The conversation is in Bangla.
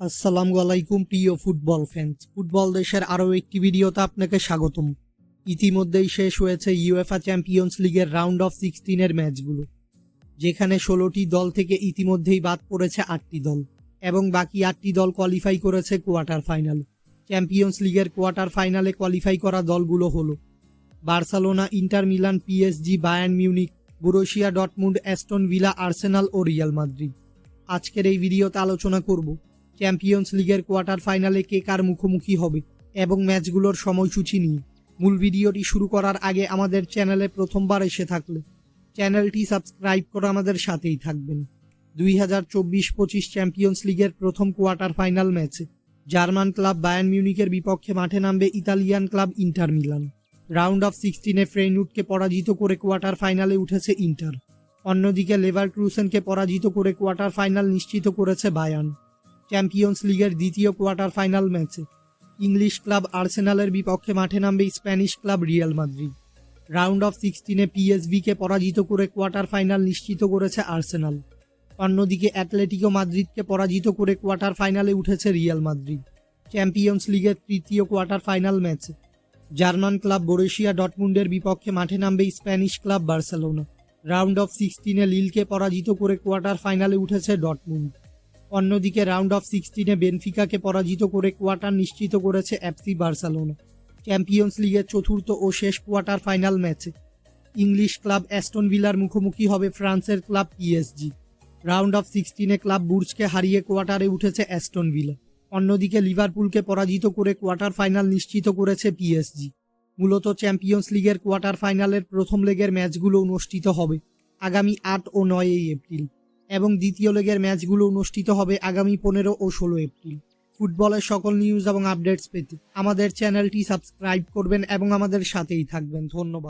আসসালামু আলাইকুম, প্রিয় ফুটবল ফ্যান্স ফুটবল দেশের আরও একটি ভিডিওতে আপনাকে স্বাগতম। ইতিমধ্যেই শেষ হয়েছে ইউএফা চ্যাম্পিয়ন্স লিগের রাউন্ড অফ সিক্সটিনের ম্যাচগুলো যেখানে ষোলোটি দল থেকে ইতিমধ্যেই বাদ পড়েছে আটটি দল, এবং বাকি আটটি দল কোয়ালিফাই করেছে কোয়ার্টার ফাইনাল চ্যাম্পিয়ন্স লিগের কোয়ার্টার ফাইনালে কোয়ালিফাই করা দলগুলো হলো Barcelona, Inter Milan PSG Bayern Munich Borussia, Dortmund Aston Villa, Arsenal ও রিয়াল মাদ্রিদ। আজকের এই ভিডিওতে আলোচনা করব চ্যাম্পিয়ন্স লিগের কোয়ার্টার ফাইনালে কে কার মুখোমুখি হবে এবং ম্যাচগুলোর সময়সূচি নিয়ে। মূল ভিডিওটি শুরু করার আগে আমাদের চ্যানেলে প্রথমবার এসে থাকলে চ্যানেলটি সাবস্ক্রাইব করে আমাদের সাথেই থাকবেন। দুই হাজার চব্বিশ পঁচিশ চ্যাম্পিয়ন্স লিগের প্রথম কোয়ার্টার ফাইনাল ম্যাচে জার্মান ক্লাব বায়ার্ন মিউনিকের বিপক্ষে মাঠে নামবে Italian club Inter Milan. Round of সিক্সটিনে ফ্রেইনুটকে পরাজিত করে কোয়ার্টার ফাইনালে উঠেছে ইন্টার অন্যদিকে লেভার ক্রুসেনকে পরাজিত করে কোয়ার্টার ফাইনাল নিশ্চিত করেছে বায়ার্ন চ্যাম্পিয়ন্স লিগের দ্বিতীয় কোয়ার্টার ফাইনাল ম্যাচে ইংলিশ ক্লাব আর্সেনালের বিপক্ষে মাঠে নামবে Spanish club Real Madrid round of সিক্সটিনে পিএসভিকে পরাজিত করে কোয়ার্টার ফাইনাল নিশ্চিত করেছে আর্সেনাল অন্যদিকে অ্যাটলেটিকো মাদ্রিদকে পরাজিত করে কোয়ার্টার ফাইনালে উঠেছে রিয়াল মাদ্রিদ চ্যাম্পিয়ন্স লিগের তৃতীয় কোয়ার্টার ফাইনাল ম্যাচে জার্মান ক্লাব বোরেশিয়া ডটমুন্ডের বিপক্ষে মাঠে নামবে Spanish club Barcelona round of সিক্সটিনে লিলকে পরাজিত করে কোয়ার্টার ফাইনালে উঠেছে ডটমুন্ড অন্যদিকে রাউন্ড অফ সিক্সটিনে বেনফিকাকে পরাজিত করে কোয়ার্টার নিশ্চিত করেছে এফসি বার্সেলোনা। চ্যাম্পিয়ন্স লিগের চতুর্থ ও শেষ কোয়ার্টার ফাইনাল ম্যাচে ইংলিশ ক্লাব অ্যাস্টন ভিলার মুখোমুখি হবে ফ্রান্সের ক্লাব পিএসজি রাউন্ড অফ সিক্সটিনে ক্লাব বুর্জকে হারিয়ে কোয়ার্টারে উঠেছে অ্যাস্টন ভিলা অন্যদিকে লিভারপুলকে পরাজিত করে কোয়ার্টার ফাইনাল নিশ্চিত করেছে পিএসজি মূলত চ্যাম্পিয়ন্স লিগের কোয়ার্টার ফাইনালের প্রথম লেগের ম্যাচগুলো অনুষ্ঠিত হবে আগামী আট ও নয়ই এপ্রিল। এবং দ্বিতীয় লেগের ম্যাচগুলো অনুষ্ঠিত হবে আগামী পনেরো ও ষোলো এপ্রিল। ফুটবলের সকল নিউজ এবং আপডেটস পেতে আমাদের চ্যানেলটি সাবস্ক্রাইব করবেন এবং আমাদের সাথেই থাকবেন। ধন্যবাদ।